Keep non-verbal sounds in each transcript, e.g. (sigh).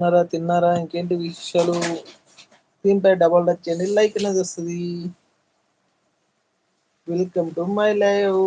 తిన్నారా తిన్నారా ఇంకేంటి విషయాలు దీనిపై డబల్ టచ్ చేయండి లైక్ అనేది వస్తుంది. Welcome to my live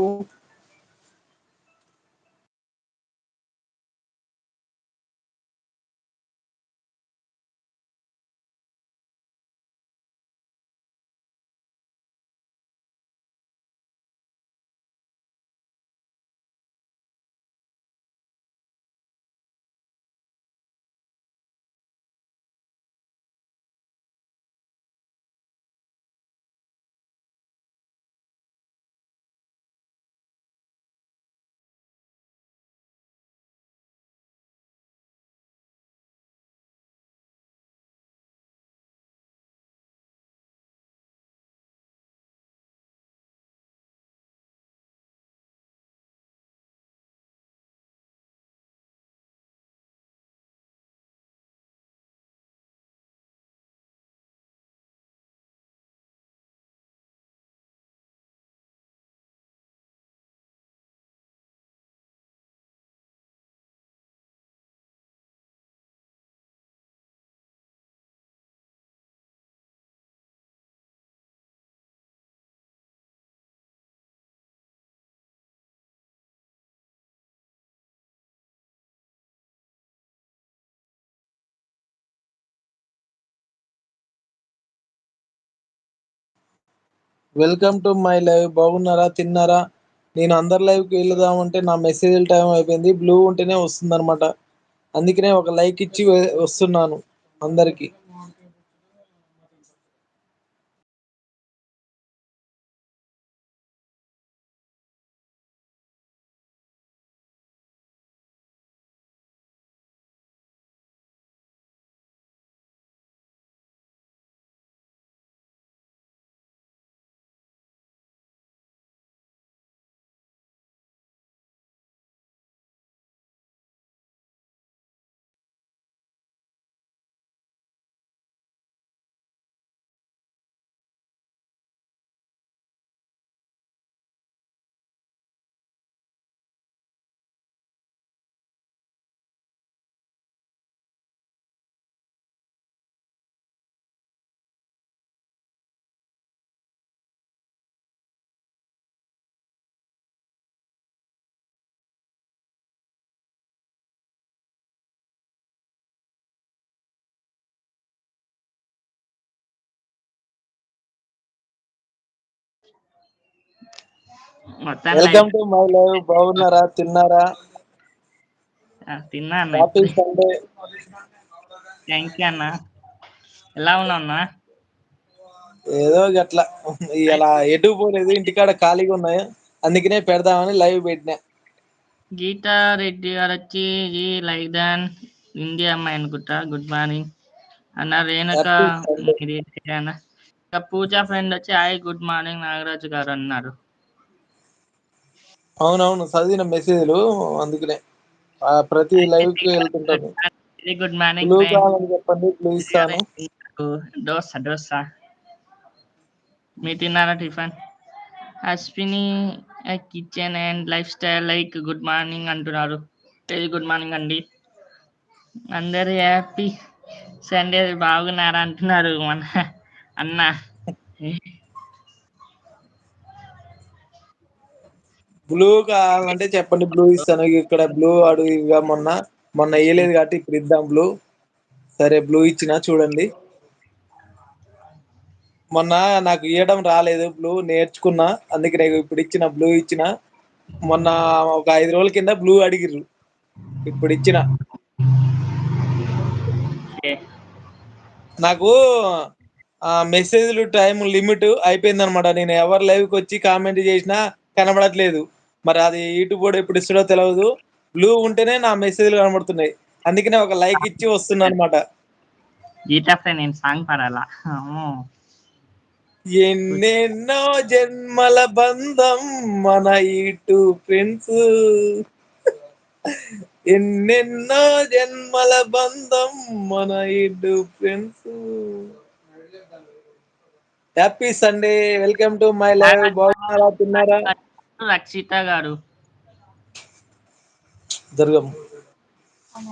welcome to my live బాగున్నారా? తిన్నారా? నేను అందరి లైవ్కి వెళ్దామంటే నా మెసేజ్ టైం అయిపోయింది. బ్లూ ఉంటేనే వస్తుంది అనమాట అందుకనే ఒక లైక్ ఇచ్చి వస్తున్నాను అందరికి. వెల్కమ్ టు మై లైవ్ బాగున్నారా? తిన్నారా? తిన్నా అన్న హ్యాపీ సండే థ్యాంక్ యూ అన్న. ఎలా ఉన్నావు అన్న? ఏదో గట్లా. ఇలా ఎటు పోలేదు ఇంటికాడ ఖాళీగా ఉన్నాయా? అందుకనే పెడదామని లైవ్ పెట్టినా. గీతా రెడ్డి గారు వచ్చి ఈ లైక్ దన్ ఇండియా అమ్మాయి అనుకుంటా గుడ్ మార్నింగ్. అన్న రేణుక అన్న పూజా ఫ్రెండ్ వచ్చి hi good morning Nagaraju garu అన్నారు. అవునవును చదివిన మెసేజ్లు అందుకనే. ప్రతి లైవ్కి వెళ్తుంటాను. వెరీ గుడ్ మార్నింగ్ కావాలని చెప్పండి ఇస్తాను దోస దోస మీరు తిన్నారా tiffin? Ashwini kitchen and lifestyle like good morning అంటున్నారు. వెరీ గుడ్ మార్నింగ్ అండి. అందరు హ్యాపీ. సండే బాగున్నారా అంటున్నారు మన అన్న. బ్లూ కావాలంటే చెప్పండి బ్లూ ఇస్తాను. ఇక్కడ బ్లూ అడుగు మొన్న. మొన్న ఇయలేదు కాబట్టి ఇప్పుడు ఇద్దాం బ్లూ. సరే బ్లూ ఇచ్చినా చూడండి. మొన్న నాకు ఇయడం రాలేదు బ్లూ నేర్చుకున్నా. అందుకే నే ఇప్పుడు ఇచ్చిన బ్లూ ఇచ్చిన. మొన్న ఒక ఐదు రోజుల కింద బ్లూ అడిగిర్రు. ఇప్పుడు ఇచ్చిన. నాకు మెసేజ్లు టైమ్ లిమిట్ అయిపోయింది అనమాట నేను ఎవరు లైవ్కి వచ్చి కామెంట్ చేసినా కనబడట్లేదు. మరి అది యూట్యూబ్ కూడా ఎప్పుడు ఇస్తాడో తెలియదు బ్లూ ఉంటేనే నా మెసేజ్లు కనబడుతున్నాయి. అందుకనే ఒక లైక్ ఇచ్చి వస్తున్నా అనమాట నేను సాంగ్ పాడాలా. ఎన్నెన్నో జన్మల బంధం మన ఇటు ఫ్రెండ్స్. ఎన్నెన్నో జన్మల బంధం మన ఇటు friends. Happy Sunday welcome to my live బాగున్నారా? తిన్నారా? రక్షిత గారు. దుర్గం.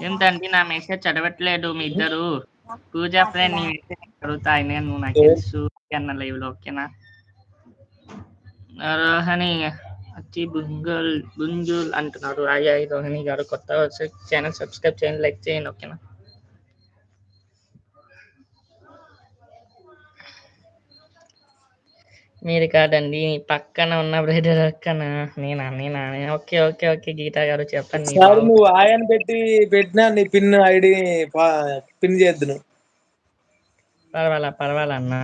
ఏంటండి నా మెసేజ్ చదవట్లేదు మీ ఇద్దరు. పూజా ఫ్రెండ్ నీ మెసేజ్ అడుగుతా నేను నాకు తెలుసు. అన్న లైవ్లో ఓకేనా? రోహిణి వచ్చి బుంగల్ బుంజుల్ అంటున్నారు అయ్యా రోహిణి గారు కొత్త ఛానల్ సబ్స్క్రైబ్ చేయండి లైక్ చేయండి ఓకేనా? మీరు కాదండి మీ పక్కన ఉన్న బ్రదర్ పక్కన నేనా నేనా ఓకే ఓకే ఓకే గీతా గారు చెప్పండి. సార్ నువ్వు ఆయన పెట్టి పెట్టినా నీ పిన్ ఐడి పిన్ చేద్దును పర్వాలా పర్వాలా అన్న?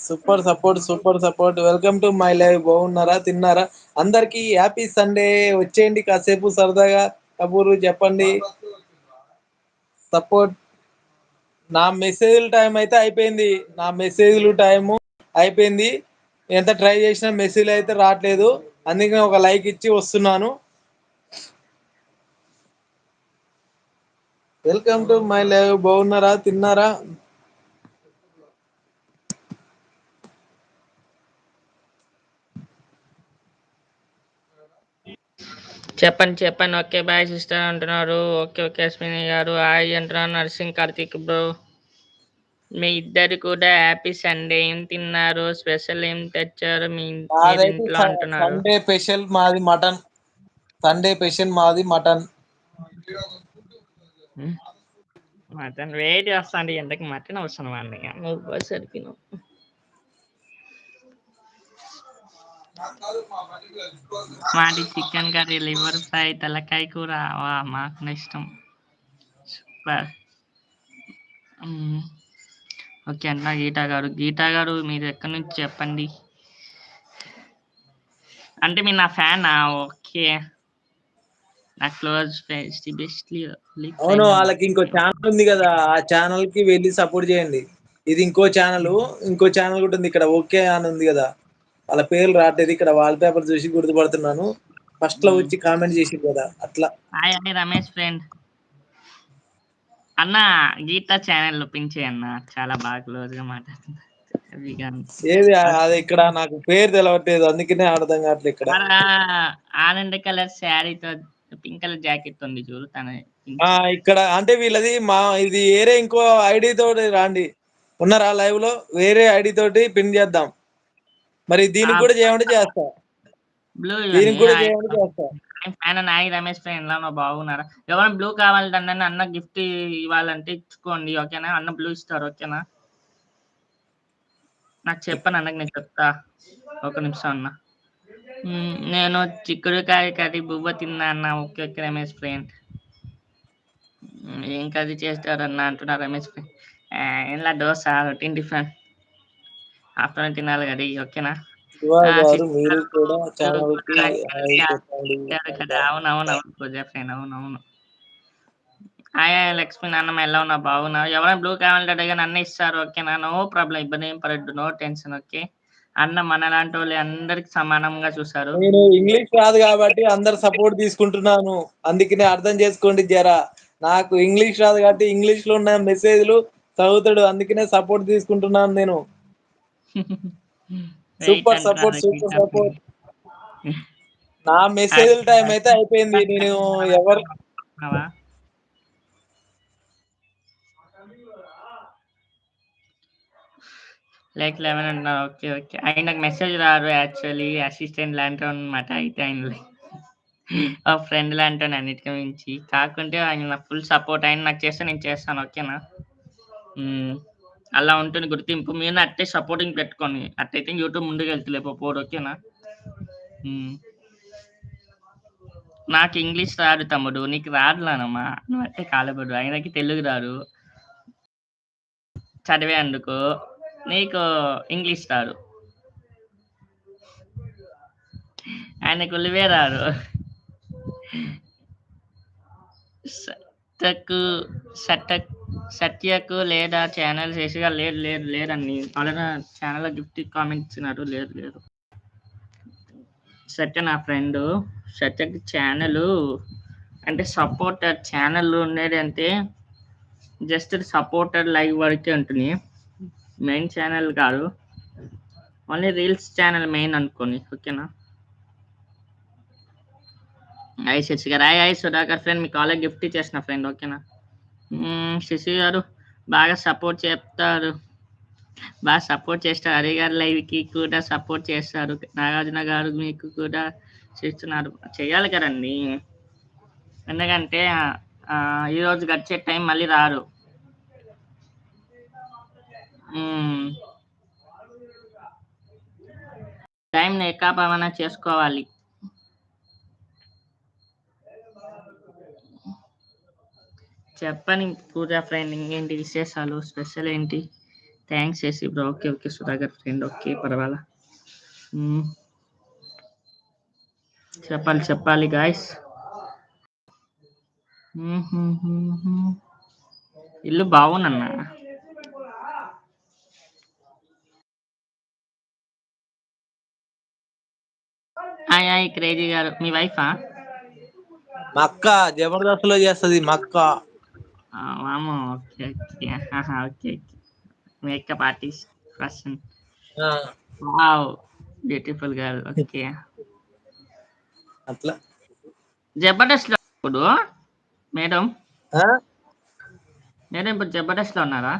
Super support super support. Welcome to my live. బాగున్నారా? తిన్నారా? అందరికి హ్యాపీ సండే. వచ్చేయండి కాసేపు సరదాగా. కబూరు చెప్పండి. సపోర్ట్. నా మెసేజ్ల టైం అయితే అయిపోయింది. నా మెసేజ్లు టైము అయిపోయింది. ఎంత ట్రై చేసినా మెసేజ్ అయితే రావట్లేదు. అందుకే ఒక లైక్ ఇచ్చి వస్తున్నాను. Welcome to my live. బాగున్నారా? తిన్నారా? చెప్పండి చెప్పండి. ఓకే బాయ్ సిస్టర్ అంటున్నారు. Okay okay Ashwini garu. Hi అంటున్నారు. Nursing Karthik bro. మీ ఇద్దరు కూడా హ్యాపీ సండే. ఏం తిన్నారు? స్పెషల్ ఏం తెచ్చారు? మీ ఇంట్లో అంటున్నారు. సండే స్పెషల్ మాది మటన్. సండే స్పెషల్ మాది మటన్. మటన్ వెయిట్ చేస్తా అండి ఎంతకి మటన్ అవసరం అండి. నువ్వు సరిపోయినావు మాది చికెన్ కర్రీ లివర్ ఫ్రై తలకాయ కూర వా మాకు ఇష్టం. సూపర్. ఓకే అన్న గీతా గారు. గీతా గారు మీరు ఎక్కడి నుంచి చెప్పండి? అంటే మీరు నా ఫ్యానా? ఓకే. నా క్లోజ్ ఫ్రెండ్స్ ది బెస్ట్ అవును వాళ్ళకి ఇంకో ఛానల్ ఉంది కదా ఆ ఛానల్కి వెళ్ళి సపోర్ట్ చేయండి. ఇది ఇంకో ఛానల్ ఇంకో ఛానల్ కూడా ఉంది ఇక్కడ ఓకే అని ఉంది కదా. వాళ్ళ పేర్లు రావట్లేదు ఇక్కడ వాల్ పేపర్ చూసి గుర్తుపడుతున్నాను. ఫస్ట్లో వచ్చి కామెంట్ చేసి కదా అట్లా. రమేష్ ఫ్రెండ్ అన్న గీతా ఛానల్ పించే అన్న చాలా బాగా క్లోజ్గా ఏది అది ఇక్కడ నాకు పేరు తెలవట్లేదు అందుకనే అర్థం కావట్లేదు ఇక్కడ. ఆనంద కలర్ శారీతో పింక్ కలర్ జాకెట్ ఉంది చూడు తన ఇక్కడ అంటే వీళ్ళది మా ఇది వేరే ఇంకో ఐడి తోటి రాండి. ఉన్నారా లైవ్లో? వేరే ఐడి తోటి పిన్ చేద్దాం. మరి దీనికి కూడా చేయమంటే చేస్తా. దీనికి కూడా చేయమంటే చేస్తా. ఆయన నాయి రమేష్ ఫ్యాన్ ఎలా బాగున్నారా ఎవరైనా బ్లూ కావాలంటే అన్న గిఫ్ట్ ఇవ్వాలంటే ఇచ్చుకోండి ఓకేనా అన్న బ్లూ ఇస్తారు ఓకేనా నాకు చెప్పను అన్నకి నేను చెప్తా. ఒక నిమిషం అన్న. నేను చిక్కుడుకాయ కర్రీ బువ్వ తిన్నా అన్న. Okay okay Ramesh friend. ఏం కర్రీ చేస్తారన్న? అంటున్నా రమేష్ ఫ్రెండ్. ఇలా దోశ రొటీన్ టిఫిన్. ఆఫ్టర్నూన్ తినాలి కదా ఓకేనా గారు సిస్టర్ మీరు కూడా గారు ఛానల్కి కూడా హాయ్ చెప్పండి చెప్పారు కదా అవును అవును అవును పూజ ఫ్రెండ్ అవును అవును హాయ్ హాయ్ లక్ష్మి నాన్నమ్మ ఎలా ఉన్నా? బాగున్నావు? ఎవరైనా బ్లూ కావాలంటే కానీ అన్న ఇస్తారు. ఓకేనా నో ప్రాబ్లం. ఇబ్బంది ఏం పడద్దు. No tension. ఓకే. అన్న మన లాంటి వాళ్ళు అందరికి సమానంగా చూసారు నేను ఇంగ్లీష్ రాదు కాబట్టి అందరు సపోర్ట్ తీసుకుంటున్నాను. అందుకనే అర్థం చేసుకోండి జరా. నాకు ఇంగ్లీష్ రాదు కాబట్టి ఇంగ్లీష్లో ఉన్న మెసేజ్లు చదువుతాడు. అందుకనే సపోర్ట్ తీసుకుంటున్నాను నేను. (laughs) సూపర్ సపోర్ట్ సూపర్ సపోర్ట్ నా మెసేజ్ టైం అయితే అయిపోయింది. నేను ఎవరు లైక్ లెవెన్ అంటున్నారు ఓకే ఓకే ఆయనకు మెసేజ్ రాదు యాక్చువల్లీ అసిస్టెంట్ లాంటి అనమాట అయితే ఆయన ఆ ఫ్రెండ్ లాంటి అన్నిటికీ మించి. కాకుంటే ఆయన నాకు ఫుల్ సపోర్ట్ ఆయన నాకు చేస్తే నేను చేస్తాను. ఓకేనా మ్మ్. అలా ఉంటుంది గుర్తింపు. మీరు అట్టే సపోర్టింగ్ పెట్టుకోండి. అట్టయితే యూట్యూబ్ ముందుకు వెళ్తలే పోడు ఓకేనా? నాకు ఇంగ్లీష్ రాదు తమ్ముడు. నీకు రాదులానమ్మా నువ్వు అట్టే కాలపడు. ఆయనకి తెలుగు రాదు. చదివే అందుకు. నీకు ఇంగ్లీష్ రాదు. ఆయనకు ఉలివే రాదు. సత్యకు సత్య సత్యకు లేదా ఛానల్ చేసిగా లేదు లేదు లేదండి. ఆల్రెడీ ఛానల్ గిఫ్ట్ కామెంట్ ఇచ్చినారు లేదు లేదు. సత్య నా ఫ్రెండ్ సత్యకి ఛానల్ అంటే సపోర్టర్ ఛానల్ ఉండేది అంటే జస్ట్ సపోర్టర్ లైవ్ వరకే ఉంటుంది. మెయిన్ ఛానల్ కాదు. ఓన్లీ రీల్స్ ఛానల్ మెయిన్ అనుకోని ఓకేనా hi Sasi garu. Hi hi Sudhakar friend. మీ కాలేజ్ గిఫ్ట్ ఇచ్చేసిన ఫ్రెండ్ ఓకేనా? శశి గారు బాగా సపోర్ట్ చేస్తారు. బాగా సపోర్ట్ చేస్తారు. హరి గారు లైవ్కి కూడా సపోర్ట్ చేస్తారు. నాగార్జున గారు మీకు కూడా చేస్తున్నారు. చేయాలి కదండి. ఎందుకంటే ఈరోజు గడిచే టైం మళ్ళీ రారు. టైం ఏకాపమన చేసుకోవాలి. చెప్పని పూజ ఫ్రెండ్ ఇంకేంటి విశేషాలు? స్పెషల్ ఏంటి? థ్యాంక్స్ చేసి bro. Okay okay Sudhakar friend. Okay పర్వాలా. చెప్పాలి చెప్పాలి గాయస్ ఇల్లు బాగుందన్న హాయ్ హాయ్ క్రేజీ గారు. మీ వైఫా? మక్క జబర్దస్త్లో చేస్తది మక్క వామో okay okay okay okay makeup artist person wow beautiful girl okay అట్లా జబర్దస్త్లో ఇప్పుడు మేడం? మేడం ఇప్పుడు జబర్దస్త్లో ఉన్నారా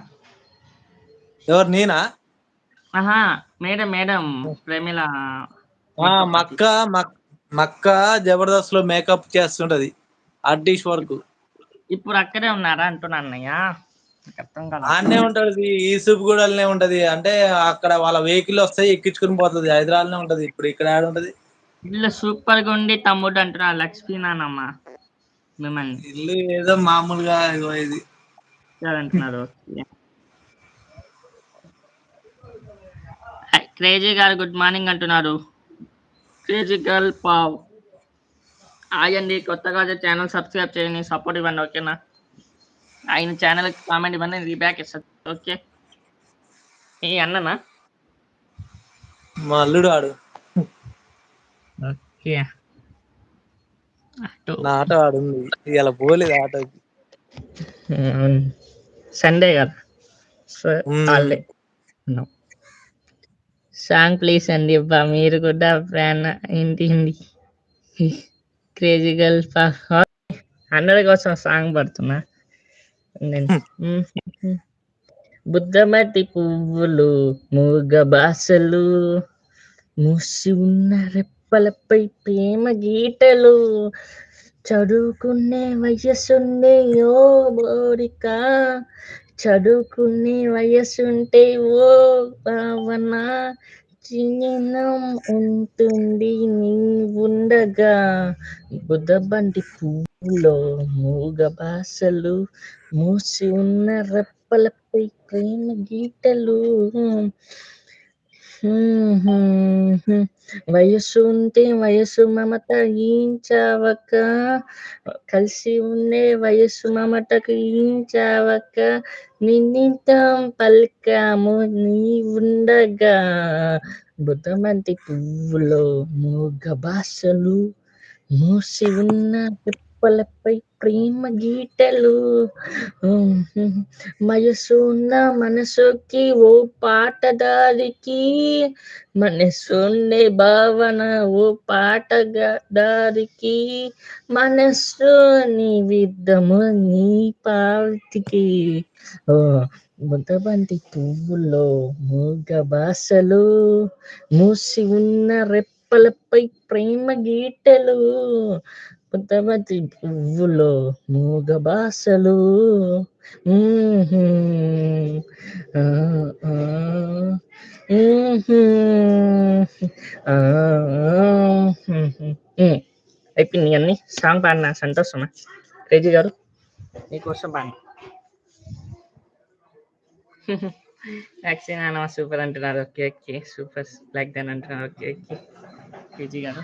ఎవరు నేనా ఆహా మేడం మేడం ప్రేమిల ఆ, మా అక్క మా- మా అక్క జబర్దస్త్లో మేకప్ చేస్తుంటది ఆర్టిస్ట్ వర్క్ ఇప్పుడు అక్కడే ఉన్నారా అంటున్నా అన్నయ్య. ఆడనే ఉంటది ఈసూప్ గూడలనే ఉంటది. అంటే అక్కడ వాళ్ళ వెహికల్ వస్తాయి ఎక్కించుకుని పోతుంది. హైదరాబాద్లో ఉంటది. ఇప్పుడు ఇక్కడ ఆడ ఉంటది? ఇల్లు సూపర్గా ఉండి తమ్ముడు అంటున్నా లక్ష్మీ నానమ్మ. మిమ్మల్ని. ఇల్లు ఏదో మామూలుగా ఇది. అంటున్నారు క్రేజీ గారు గుడ్ మార్నింగ్ అంటున్నారు. క్రేజీ గర్ల్ పావ్. ఆగండి కొత్తగా ఛానల్ సబ్స్క్రైబ్ చేయండి సపోర్ట్ ఇవ్వండి ఓకేనా? ఆయన ఛానల్ కామెంట్ ఇవ్వండి నేను బ్యాక్ ఇస్తాను ఓకే? ఏ అన్ననా? మా అల్లుడు ఆడు. ఓకే. నా ఆటో ఆడుంది ఇలా పోలేదు ఆటోకి. సండే కదా? సో. హాలిడే సాంగ్ ప్లీజ్ అండి అబ్బా మీరు కూడా ఫ్యాన్ ఏంటి హిందీ క్రేజీ గర్ల్ అందరి కోసం సాంగ్ పడుతున్నా. బుద్ధమతి పువ్వులు మూగ బాసలు మూసి ఉన్న రెప్పలపై ప్రేమ గీటలు చదువుకునే వయసుండే ఓ బోరిక చదువుకునే వయసుంటే ఓ భావన చిన్న ఉంటుంది నీ ఉండగా బుద్ధబంటి పువ్వులో మూగ బాసలు మూసి ఉన్న రెప్పలపై ప్రేమ గీటలు. వయసు ఉంటే వయసు మమత ఈంచావక కలిసి ఉండే వయసు మమటకు ఈంచావక నిన్నితం పలికాము నీ ఉండగా. బుద్ధమంతి పువ్వులో మూగ భాషలు మూసి ఉన్న రెప్పలపై ప్రేమ గీటలు మనసు ఉన్న మనసుకి ఓ పాటదారికి మనసుండే భావన ఓ పాటదారికి మనస్సు నీ విద్దము నీ పాటికి ఓ బుద్ధబంతి పువ్వులో మూగ భాషలు మూసి ఉన్న రెప్పలపై ప్రేమ గీటలు బుద్ధబంతి పువ్వులో మూగ భాషలు మ్మ్హ్మ్. ఆ, ఆ, మ్మ్హ్మ్. ఆ, మ్మ్హ్మ్. మ్మ్. అయిపోయింది అన్ని సాంగ్ పాడినా సంతోషమా క్రేజీ గారు మీకోసం పాడినా యాక్షన్ అన్న సూపర్ అంటున్నారు ఓకే ఓకే సూపర్ లైక్ దాన్ అంటున్నారు okay okay KG garu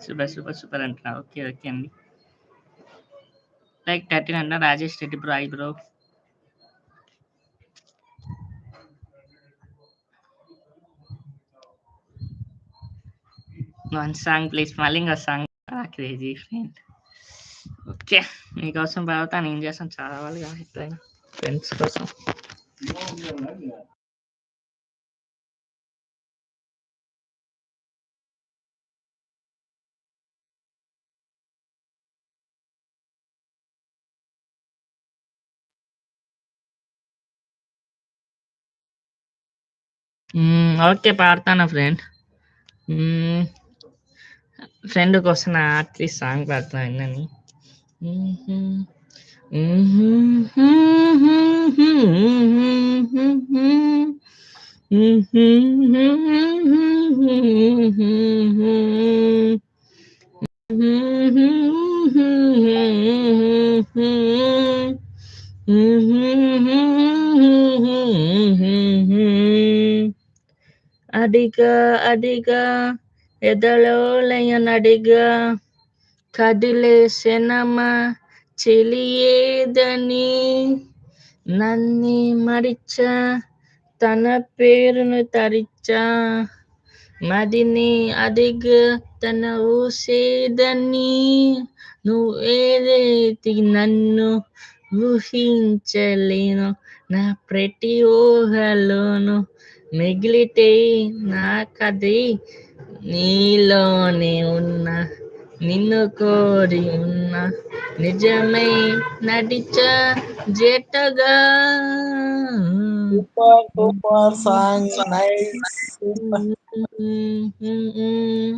super super super అంటున్నారు ఓకే ఓకే అండి లైక్ థర్టీన్ అన్న Rajesh Reddy bro I bro one song please మళ్ళీ ఇంకో సాంగ్ క్రేజీ ఫ్రెండ్ ఓకే మీకోసం పాడతాను ఏం చేస్తాను చదవాలి కదా ఎట్లయినా ఫ్రెండ్స్ కోసం ఓకే. పాడతాను ఫ్రెండ్. హ్మ్. ఫ్రెండ్ కోసం అట్లీస్ట్ సాంగ్ పాడుతున్నా వినండి. హుహు. అడిగా అడిగా ఎదలో లయనడిగా కదిలేసెనమా చెలియేదని నన్ని మరిచా తన పేరును తరిచా మదిని అడిగా తన ఊసేదని నువ్వేదైతే నన్ను ఊహించలేను నా ప్రతి ఊహలోను మిగిలితే నాకది నీలోనే ఉన్నా నిన్ను కోరి ఉన్నా నిజమై నడిచా జటగా. Super super song nice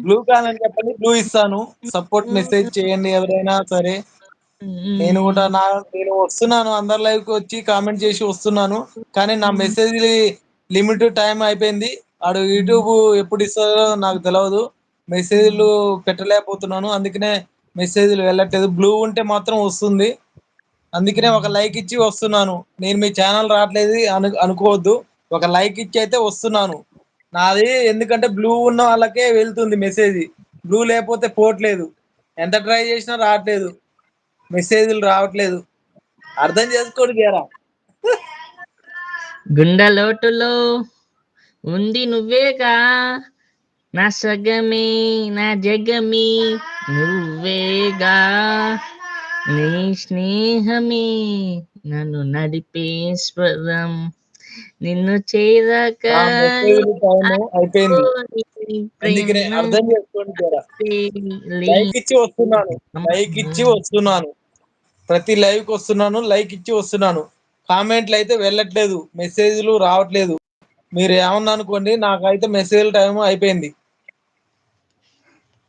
blue కాలని చెప్పండి బ్లూ ఇస్తాను. సపోర్ట్ మెసేజ్ చేయండి ఎవరైనా సరే. నేను కూడా నా నేను వస్తున్నాను అందరి లైవ్కి వచ్చి కామెంట్ చేసి వస్తున్నాను. కానీ నా మెసేజ్ లిమిట్ టైం అయిపోయింది. ఆడు యూట్యూబ్ ఎప్పుడు ఇస్తారో నాకు తెలియదు మెసేజ్లు పెట్టలేకపోతున్నాను. అందుకనే మెసేజ్లు వెళ్ళట్లేదు. బ్లూ ఉంటే మాత్రం వస్తుంది. అందుకనే ఒక లైక్ ఇచ్చి వస్తున్నాను. నేను మీ ఛానల్ రావట్లేదు అను అనుకోవద్దు. ఒక లైక్ ఇచ్చి అయితే వస్తున్నాను. నాది ఎందుకంటే బ్లూ ఉన్న వాళ్ళకే వెళ్తుంది మెసేజ్ బ్లూ లేకపోతే పోవట్లేదు ఎంత ట్రై చేసినా రావట్లేదు. మెసేజ్లు రావట్లేదు. అర్థం చేసుకోండి గేరా గుండె లోటులో ఉంది నువ్వేగా? నా సగమే నా జగమే నువ్వేగా? నీ స్నేహమే నన్ను నడిపే స్వరం నిన్ను చేరాక అర్థం లైక్ ఇచ్చి వస్తున్నాను. లైక్ ఇచ్చి వస్తున్నాను. ప్రతి లైవ్కి వస్తున్నాను లైక్ ఇచ్చి వస్తున్నాను. కామెంట్లు అయితే వెళ్ళట్లేదు. మెసేజ్లు రావట్లేదు. మీరు ఏమన్నా అనుకోండి నాకైతే మెసేజ్ టైం అయిపోయింది.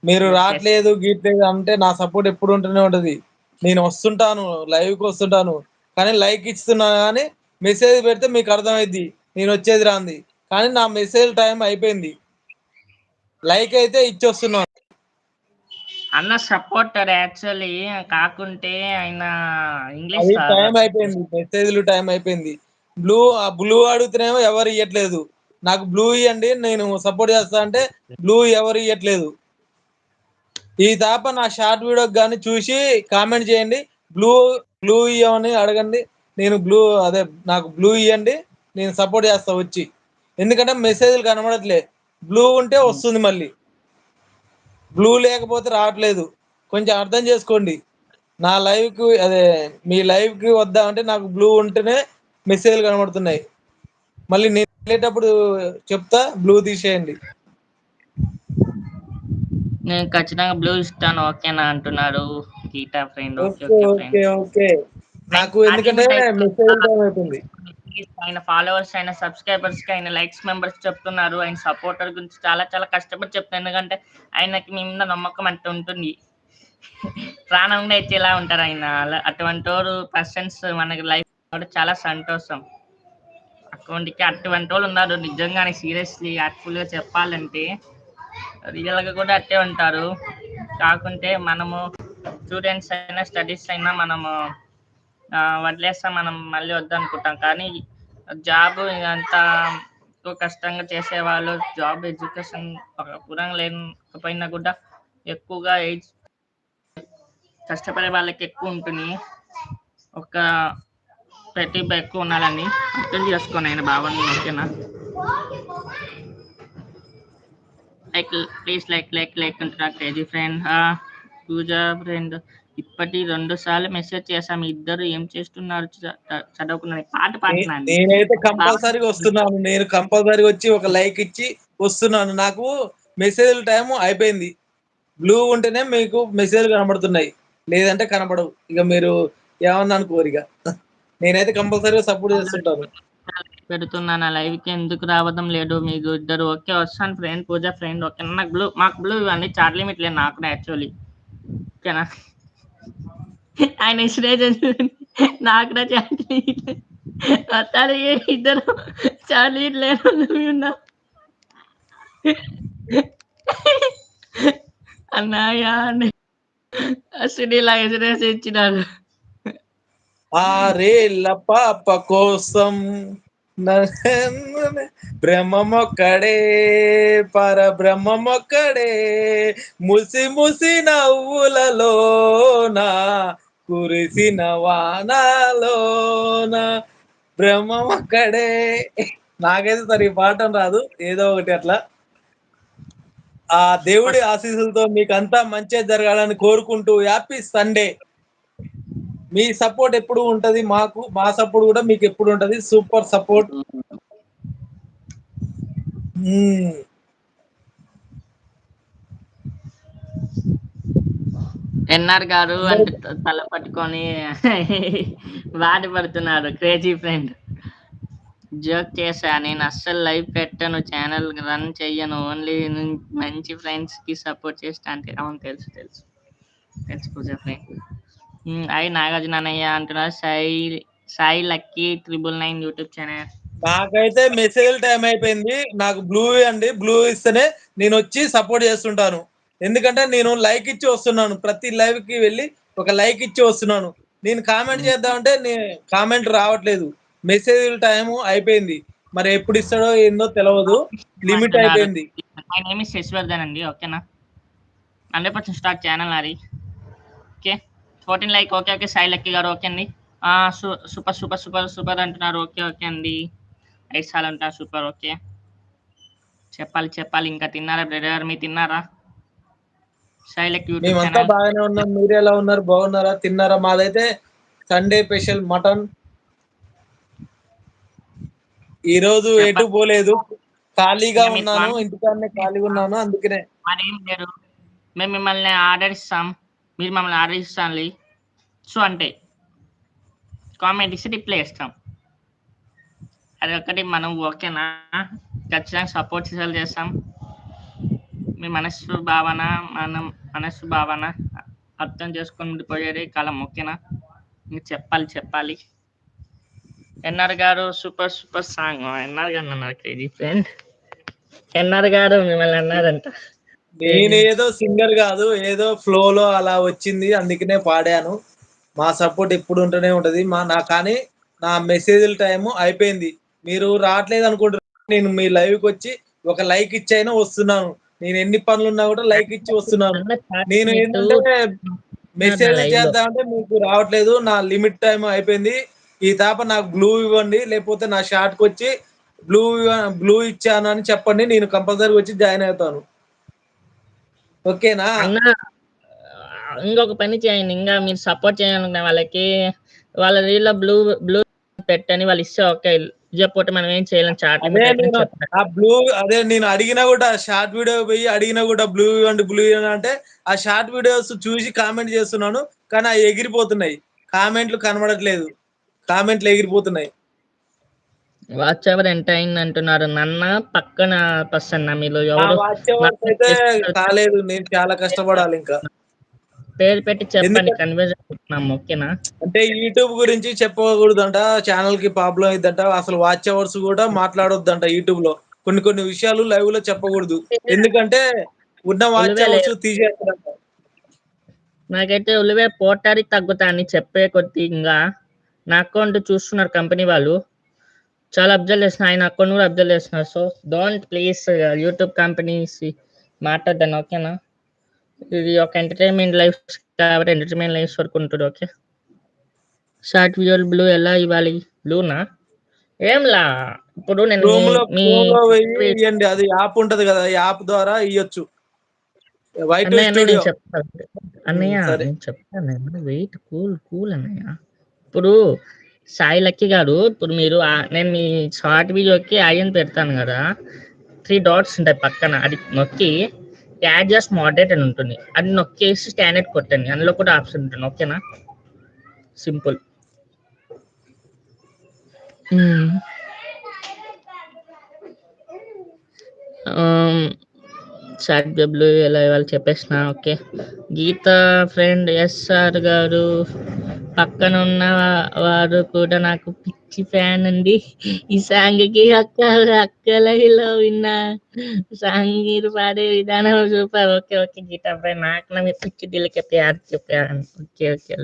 మీరు రావట్లేదు గీట్లేదు అంటే నా సపోర్ట్ ఎప్పుడు ఉంటూనే ఉంటది. నేను వస్తుంటాను లైవ్కి వస్తుంటాను. కానీ లైక్ ఇస్తున్నా కానీ మెసేజ్ పెడితే మీకు అర్థమైంది నేను వచ్చేది రాంది. కానీ నా మెసేజ్ టైం అయిపోయింది. లైక్ అయితే ఇచ్చొస్తున్నాను. అన్న సపోర్టర్ యాక్చువల్లీ కాకుంటే ఆయన ఇంగ్లీష్. టైం అయిపోయింది మెసేజ్లు టైం అయిపోయింది. బ్లూ ఆ బ్లూ అడుగుతున్నామో ఎవరు ఇవ్వట్లేదు నాకు బ్లూ ఇవ్వండి నేను సపోర్ట్ చేస్తా అంటే బ్లూ ఎవరు ఇవ్వట్లేదు ఈ తాప నా షార్ట్ వీడియో కానీ చూసి కామెంట్ చేయండి. బ్లూ బ్లూ ఇవ్వమని అడగండి. నేను బ్లూ అదే నాకు బ్లూ ఇవ్వండి నేను సపోర్ట్ చేస్తా వచ్చి. ఎందుకంటే మెసేజ్లు కనబడట్లే. బ్లూ ఉంటే వస్తుంది మళ్ళీ. బ్లూ లేకపోతే రావట్లేదు. కొంచెం అర్థం చేసుకోండి. నా లైవ్కి అదే మీ లైవ్కి వద్దామంటే నాకు బ్లూ ఉంటేనే మెసేజ్లు కనబడుతున్నాయి. మళ్ళీ నేను వెళ్ళేటప్పుడు చెప్తా బ్లూ తీసేయండి. నేను ఖచ్చితంగా బ్లూ ఇస్తాను ఓకేనా అంటున్నారు గీతా ఫ్రెండ్. ఓకే ఓకే నాకు ఎందుకంటే మెసేజ్ అయిపోయింది ఆయన ఫాలోవర్స్ ఆయన సబ్స్క్రైబర్స్కి ఆయన లైక్స్ మెంబర్స్ చెప్తున్నారు. ఆయన సపోర్టర్ గురించి చాలా చాలా కష్టపడి చెప్తున్నారు. ఎందుకంటే ఆయనకి మీ మీద నమ్మకం అంత ఉంటుంది. ప్రాణంగా అయితే ఇలా ఉంటారు ఆయన. అటువంటి వారు పర్సన్స్ మనకి లైఫ్ కూడా చాలా సంతోషం. అటువంటికి అటువంటి వాళ్ళు ఉన్నారు. నిజంగానే సీరియస్లీ యాక్చువల్గా చెప్పాలంటే రియల్గా కూడా అట్టే ఉంటారు. కాకుంటే మనము స్టూడెంట్స్ అయినా స్టడీస్ అయినా మనము వదిలేస్తాం మనం మళ్ళీ వద్దనుకుంటాం. కానీ జాబ్ ఇదంతా ఎక్కువ కష్టంగా చేసేవాళ్ళు జాబ్ ఎడ్యుకేషన్ పురంగా లేకపోయినా కూడా ఎక్కువగా ఏజ్ కష్టపడే వాళ్ళకి ఎక్కువ ఉంటుంది. ఒక ప్రతిభ ఎక్కువ ఉండాలని అర్థం చేసుకోను ఆయన భావన ఓకేనా? Like please like like like అంటున్నా. Crazy friend Pooja friend. ఇప్పటి రెండు సార్లు మెసేజ్ చేశాం. ఇద్దరు ఏం చేస్తున్నారు? చ- చ- చదువుకున్నారు పాట పాడుతున్నాను నేనైతే కంపల్సరీగా వస్తున్నాను. నేను కంపల్సరీగా వచ్చి ఒక లైక్ ఇచ్చి వస్తున్నాను. నాకు మెసేజ్ టైం అయిపోయింది. బ్లూ ఉంటేనే మీకు మెసేజ్ కనబడుతున్నాయి. లేదంటే కనబడవు. ఇక మీరు ఏమన్నా అనుకోరు ఇక. నేనైతే కంపల్సరీగా సపోర్ట్ చేస్తుంటాను. పెడుతున్నా నా లైవ్కి ఎందుకు రావడం లేదు? మీకు ఇద్దరు ఓకే వస్తాను. Friend Pooja friend okay. నాకు బ్లూ మాకు బ్లూ ఇవ్వండి. చార్ట్ లిమిట్ లేదు నాకు యాక్చువల్లీ. ఓకేనా? ఆయన ఇష్టం నాకు నా చార్ట్ ఇద్దరు. చార్ట్ లిమిట్ లేదు ఉన్నా. అన్నయ్య అసలు ఇలా ఎదురేసి ఆరేళ్ళ పాప కోసం బ్రహ్మమొక్కడే పర బ్రహ్మమొక్కడే ముసి ముసి నవ్వులలోన కురిసిన వానలోన. బ్రహ్మమొక్కడే. నాకైతే సరి పాఠం రాదు ఏదో ఒకటి అట్లా. ఆ దేవుడి ఆశీస్సులతో మీకు అంతా మంచిగా జరగాలని కోరుకుంటూ హ్యాపీ సండే. మీ సపోర్ట్ ఎప్పుడు ఉంటది మాకు మా సపోర్ట్ కూడా మీకు ఎప్పుడు ఉంటది. Super support hmm. ఎన్ఆర్ గారు అంటే తల పట్టుకొని (laughs) బాధ పడుతున్నారు క్రేజీ ఫ్రెండ్ జోక్ చేశా నేను అస్సలు లైవ్ పెట్టను ఛానల్ రన్ చెయ్యను ఓన్లీ మంచి ఫ్రెండ్స్కి సపోర్ట్ చేస్తా అంటే అవును తెలుసు తెలుసు. తెలుసు పూజ ఫ్రెండ్ అయి నాగార్జున అన్నయ్య అంటున్నారు. Sai Sai Lucky triple nine YouTube channel. నాకైతే మెసేజ్ టైం అయిపోయింది. నాకు బ్లూ అండి. బ్లూ ఇస్తేనే నేను వచ్చి సపోర్ట్ చేస్తుంటాను. ఎందుకంటే నేను లైక్ ఇచ్చి వస్తున్నాను. ప్రతి లైవ్కి వెళ్ళి ఒక లైక్ ఇచ్చి వస్తున్నాను. నేను కామెంట్ చేద్దామంటే నేను కామెంట్ రావట్లేదు. మెసేజ్ టైం అయిపోయింది. మరి ఎప్పుడు ఇస్తాడో ఏందో తెలియదు లిమిట్ అయిపోయింది. మై నేమ్ ఇస్ శశివర్ధన్ అండి. ఓకేనా? హండ్రెడ్ పర్సెంట్ స్టార్ట్ ఛానల్ అది okay? Fourteen like okay okay Sai Lucky garu okay అండి. సూపర్ సూపర్ సూపర్ సూపర్ అంటున్నారు. ఓకే ఓకే అండి. ఐదు సార్లు అంటారు సూపర్ ఓకే. చెప్పాలి చెప్పాలి ఇంకా తిన్నారా? బ్రదర్ మీ తిన్నారా? యూట్యూబ్ మేమంతా బాగానే ఉన్నాం. మీరు ఎలా ఉన్నారు? బాగున్నారా? తిన్నారా? మాదైతే సండే స్పెషల్ మటన్. ఈ రోజు ఎటు పోలేదు. ఖాళీగా ఉన్నాను ఇంటికాడనే ఖాళీగా ఉన్నాను అందుకనే. మరేం లేదు. మేము మిమ్మల్ని ఆర్డర్ ఇస్తాం మీరు మమ్మల్ని ఆర్డర్ ఇస్తాను సో అంటే కామెంట్ ఇస్తే రిప్లై ఇస్తాం. అది ఒకటి మనం ఓకేనా? ఖచ్చితంగా సపోర్ట్ చేసేలా చేస్తాం. మీ మనస్సు భావన మనం మనస్సు భావన అర్థం చేసుకుని పోయేది కాలం ఓకేనా? మీరు చెప్పాలి చెప్పాలి. ఎన్ఆర్ గారు సూపర్ సూపర్ సాంగ్. ఎన్ఆర్ గారు అన్నారు క్రేజీ ఫ్రెండ్ ఎన్ఆర్ గారు మిమ్మల్ని అన్నారంట. నేను ఏదో సింగర్ కాదు ఏదో ఫ్లో లో అలా వచ్చింది అందుకనే పాడాను. మా సపోర్ట్ ఎప్పుడు ఉంటూనే ఉంటది. మా నా కానీ నా మెసేజ్ల టైం అయిపోయింది. మీరు రావట్లేదు అనుకుంటారు నేను మీ లైవ్కి వచ్చి ఒక లైక్ ఇచ్చైనా వస్తున్నాను. నేను ఎన్ని పనులు ఉన్నా కూడా లైక్ ఇచ్చి వస్తున్నాను. నేను ఏంటంటే మెసేజ్లో. చేద్దామంటే మీకు రావట్లేదు. నా లిమిట్ టైం అయిపోయింది. ఈ తాప నాకు బ్లూ ఇవ్వండి. లేకపోతే నా షార్ట్కి వచ్చి బ్లూ బ్లూ ఇచ్చాను అని చెప్పండి. నేను కంపల్సరీ వచ్చి జాయిన్ అవుతాను. ఓకేనా? అన్న ఇంకొక పని చేయండి. ఇంకా మీరు సపోర్ట్ చేయాలనుకునే వాళ్ళకి వాళ్ళ రీల్ బ్లూ బ్లూ పెట్టని వాళ్ళు ఇస్తే ఓకే. చెప్పకపోతే మనం ఏం చేయలేం. చాట్ ఆ బ్లూ అదే నేను అడిగినా కూడా షార్ట్ వీడియో పోయి అడిగినా కూడా బ్లూ ఇవ్వండి బ్లూ అంటే ఆ షార్ట్ వీడియోస్ చూసి కామెంట్ చేస్తున్నాను కానీ అవి ఎగిరిపోతున్నాయి. కామెంట్లు కనబడట్లేదు. కామెంట్లు ఎగిరిపోతున్నాయి. వాచ్ అవర్ ఎంత అయింది అంటున్నారు నన్న పక్కన పర్సన్ మీలో ఎవరు కాలేదు నేను చాలా కష్టపడాలి ఇంకా. పేరు పెట్టి చెప్పండి కన్ఫ్యూజ్ అవుతున్నాం ఓకేనా? అంటే యూట్యూబ్ గురించి చెప్పకూడదంట ఛానల్కి ప్రాబ్లం అయిందంట అసలు వాచ్ అవర్స్ కూడా మాట్లాడొద్దంట యూట్యూబ్లో కొన్ని కొన్ని విషయాలు లైవ్లో చెప్పకూడదు. ఎందుకంటే ఉన్న వాచ్ అవర్స్ తీసేస్తారంట. నాకైతే ఉలివే పోటారి తగ్గుతా అని చెప్పే కొద్ది ఇంకా నా అకౌంట్ చూస్తున్నారు కంపెనీ వాళ్ళు. చాలా అబ్జర్వ్ చేస్తున్నారు ఆయన అకౌంట్ కూడా అబ్జర్వ్ చేస్తున్నారు. So don't please YouTube companies మాట్లాడదాను ఓకేనా ఇది ఒక ఎంటర్టైన్మెంట్ లైఫ్ కాబట్టి ఎంటర్టైన్మెంట్ లైఫ్ వరకు ఉంటుంది ఓకే షార్ట్ వీడియోలు బ్లూ ఎలా ఇవ్వాలి? బ్లూనా ఏంలా ఇప్పుడు నేను అది యాప్ ఉంటది కదా యాప్ ద్వారా వైట్ నేను చెప్తాను. అన్నయ్య చెప్తాను. వెయిట్ కూల్ కూల్ అన్నయ్య. ఇప్పుడు సాయి లక్కీ గారు ఇప్పుడు మీరు నేను మీ షార్ట్ వీడియోకి ఐఎన్ పెడతాను కదా. త్రీ డాట్స్ ఉంటాయి పక్కన అది నొక్కి యాడ్ జస్ట్ మోడరేట్ అని ఉంటుంది. అది నొక్కేసి స్టాండర్డ్ కొట్టండి అందులో కూడా ఆప్షన్ ఉంటుంది ఓకేనా? సింపుల్. చాట్ జబ్లు ఎలా ఇవాళ చెప్పేసిన ఓకే. గీత ఫ్రెండ్ ఎస్ఆర్ గారు పక్కన ఉన్న వారు కూడా నాకు పిచ్చి ఫ్యాన్ అండి. ఈ సాంగ్కి అక్క అక్కలలో విన్న సాంగ్ మీరు పాడే విధానం super okay okay Geetha friend నాకు నా పిచ్చి దిల్కే ప్యార్ చెప్పాను okay okay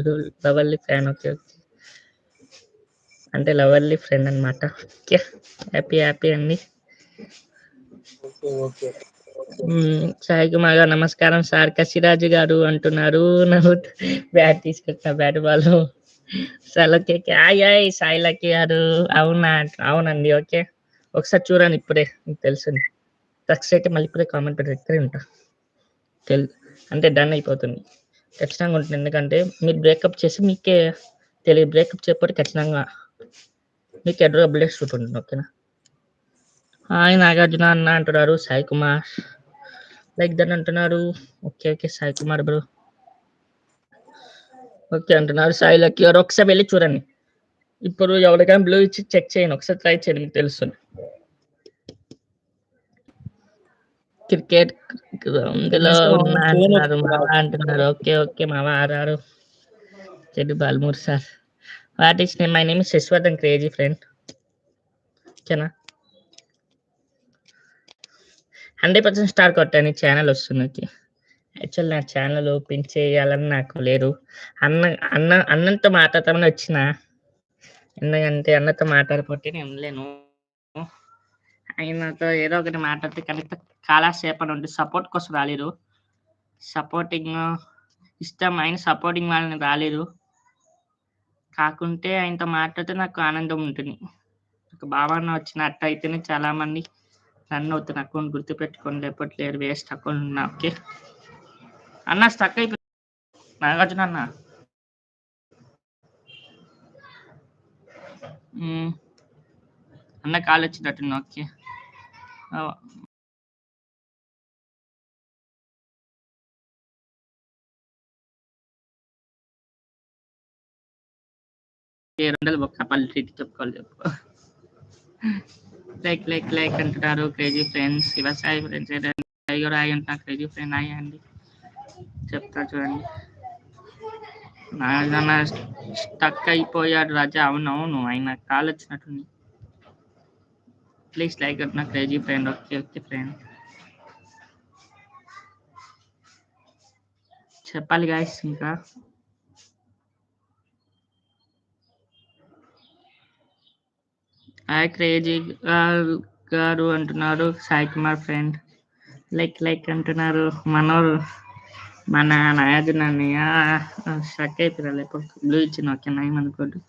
lovely fan. Okay okay. అంటే లవర్లీ ఫ్రెండ్ అన్నమాట. ఓకే హ్యాపీ హ్యాపీ అండి. Okay okay. సాయి కుమార్ గారు నమస్కారం సార్. కసిరాజు గారు అంటున్నారు. నాకు బ్యాట్ తీసుకొచ్చిన బ్యాట్ బాల్. సలకే ఆయ్ ఆయ్ సాయి లక్కీ గారు. అవునా? అవునండి ఓకే. ఒకసారి చూడండి ఇప్పుడే మీకు తెలుసు సక్సెస్ అయితే మళ్ళీ ఇప్పుడే కామెంట్ పెట్టి ఇక్కడే ఉంటా. తెలు అంటే డన్ అయిపోతుంది. ఖచ్చితంగా ఉంటుంది. ఎందుకంటే మీరు బ్రేకప్ చేసి మీకే తెలియదు బ్రేకప్ చెప్పి ఖచ్చితంగా మీకు ఎడ్రో అప్డేట్ ఉంటుంది ఓకేనా? హాయ్ నాగార్జున అన్న అంటున్నారు సాయి కుమార్. లైక్ దన్ అంటున్నారు. Okay okay Sai Kumar bro. Okay అంటున్నారు సాయి లక్కీ గారు. ఒకసారి వెళ్ళి చూడండి. ఇప్పుడు ఎవరికైనా బ్లూ ఇచ్చి చెక్ చేయండి. ఒకసారి ట్రై చేయండి మీకు తెలుస్తుంది. క్రికెట్ అంటున్నారు మావా అంటున్నారు. ఓకే ఓకే మావా ఆరారు. చెడు Balmoor sir. What is name my name Shashwathan crazy friend. ఓకేనా? హండ్రెడ్ పర్సెంట్ స్టార్ కొట్టాను ఛానల్ వస్తున్నది. యాక్చువల్ నా ఛానల్ ఓపెన్ చేయాలని నాకు లేదు అన్న అన్న అన్నంతో మాట్లాడతామని వచ్చిన. ఎందుకంటే అన్నతో మాట్లాడిపోతే నేను ఉండలేను. ఆయనతో ఏదో ఒకటి మాట్లాడితే కనీసం కాలాసేపు అని ఉంటుంది సపోర్ట్ కోసం రాలేరు సపోర్టింగ్ ఇష్టం ఆయన సపోర్టింగ్ వాళ్ళని రాలేరు కాకుంటే ఆయనతో మాట్లాడితే నాకు ఆనందం ఉంటుంది. ఒక భావన వచ్చినట్టు అయితేనే చాలా మంది రన్ అవుతున్న అకౌంట్ గుర్తుపెట్టుకొని లేకపోతే లేరు వేస్ట్ అకౌంట్ ఉన్నా ఓకే అన్న స్టక్ అయిపోయి నాగార్జున అన్న. అన్న కాల్ వచ్చినట్టున్నా ఓకే రెండు వందలు ఒక్క పల్లి చెప్పుకోవాలి చెప్పు లైక్ లైక్ లైక్ అంటున్నారు క్రేజీ ఫ్రెండ్స్ వ్యవసాయ ఫ్రెండ్స్ టైగర్ ఆగి అంటున్నా క్రేజీ ఫ్రెండ్ ఆగి అండి చెప్తా చూడండి. నాగన్న స్టక్ అయిపోయాడు రాజా. అవునవును ఆయన కాల్ వచ్చినట్టుంది. ప్లీజ్ లైక్ అంటున్నా crazy friend okay okay friend చెప్పాలి గాయస్ ఇంకా. హాయ్ క్రేజీ గారు అంటున్నారు. Sai Kumar friend like like అంటున్నారు. మనోరు మన నాగార్జున షక్ అయిపోయారు లేకపోతే బ్లూ ఇచ్చిన ఓకే నయం అనుకోండి